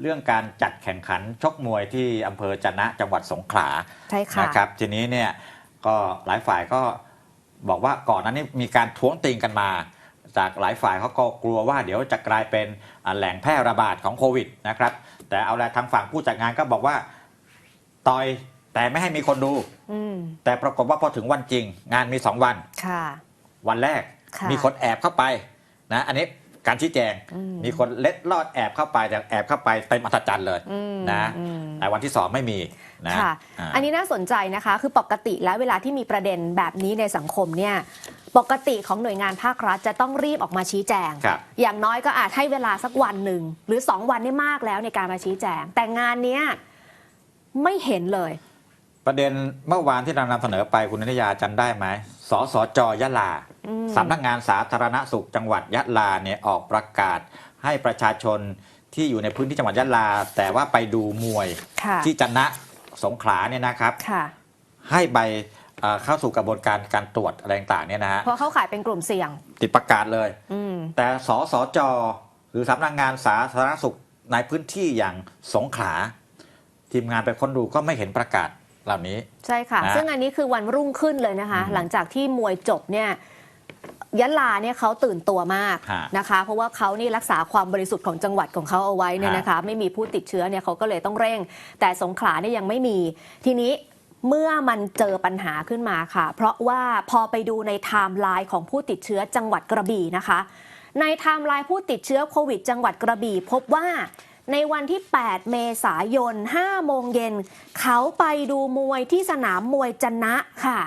เรื่องการจัดแข่งขันชกมวยที่อำเภอจะนะจังหวัดสงขลาใช่ค่ะนะครับ ทีนี้เนี่ยก็หลายฝ่ายก็บอกว่าก่อนหนั้นนี่มีการท้วงติงกันมา จากหลายฝ่ายเขาก็กลัวว่าเดี๋ยวจะกลายเป็นอ่าแหล่งแพร่ระบาดของโควิดนะครับ แต่เอาละทางฝั่งผู้จัดงานก็บอกว่าต่อยแต่ไม่ให้มีคนดู อืมแต่ปรากฏว่าพอถึงวันจริง งานมี2วัน ค่ะ วันแรกค่ะ มีคนแอบเข้าไปนะอันนี้ การชี้แจงอืมมีคนเล็ดลอดแอบเข้าไปแต่แอบเข้าไปเต็มอัศจรรย์เลยอืมนะอืมแต่วันที่สองไม่มีนะค่ะาอันนี้น่าสนใจนะคะคือปกติแล้วเวลาที่มีประเด็นแบบนี้ในสังคมเนี่ยปกติของหน่วยงานภาครัฐจะต้องรีบออกมาชี้แจงครับอย่างน้อยก็อาจให้เวลาสักวันหนึ่งหรือ 2 วันนี่มากแล้วในการมาชี้แจง แต่งานเนี้ยไม่เห็นเลย ประเด็นเมื่อวานที่เรานำเสนอไปคุณนิตยาจำได้ไหมสสจยะลาอืม สำนักงานสาธารณสุขจังหวัดยะลาเนี่ยออกประกาศให้ประชาชนที่อยู่ในพื้นที่จังหวัดยะลา แต่ว่าไปดูมวยค่ะที่จันนะสงขลาเนี่ยนะครับค่ะให้ใบเอ่อเข้าสู่กระบวนการการตรวจอะไรต่างๆเนี่ยนะฮะเพราะเขาขายเป็นกลุ่มเสี่ยง ติดประกาศเลยอืมแต่สสจหรือสำนักงานสาธารณสุขในพื้นที่อย่างสงขลาทีมงานไปค้นดูก็ไม่เห็นประกาศเหล่านี้ ใช่ค่ะนะซึ่งอันนี้คือวันรุ่งขึ้นเลยนะคะอืมหลังจากที่มวยจบเนี่ย ยะลาเนี่ยเขาตื่นตัวมากฮะนะคะ เพราะว่าเขานี่รักษาความบริสุทธิ์ของจังหวัดของเขาเอาไว้เนี่ยนะคะ ไม่มีผู้ติดเชื้อเนี่ยเขาก็เลยต้องเร่ง แต่สงขลาเนี่ยยังไม่มี ทีนี้เมื่อมันเจอปัญหาขึ้นมาค่ะ เพราะว่าพอไปดูในไทม์ไลน์ของผู้ติดเชื้อจังหวัดกระบี่นะคะ ในไทม์ไลน์ผู้ติดเชื้อโควิด จังหวัดกระบี่พบว่าในวันที่ 8 เมษายน 5 โมงเย็น เขาไปดูมวยที่สนามมวยจนะค่ะ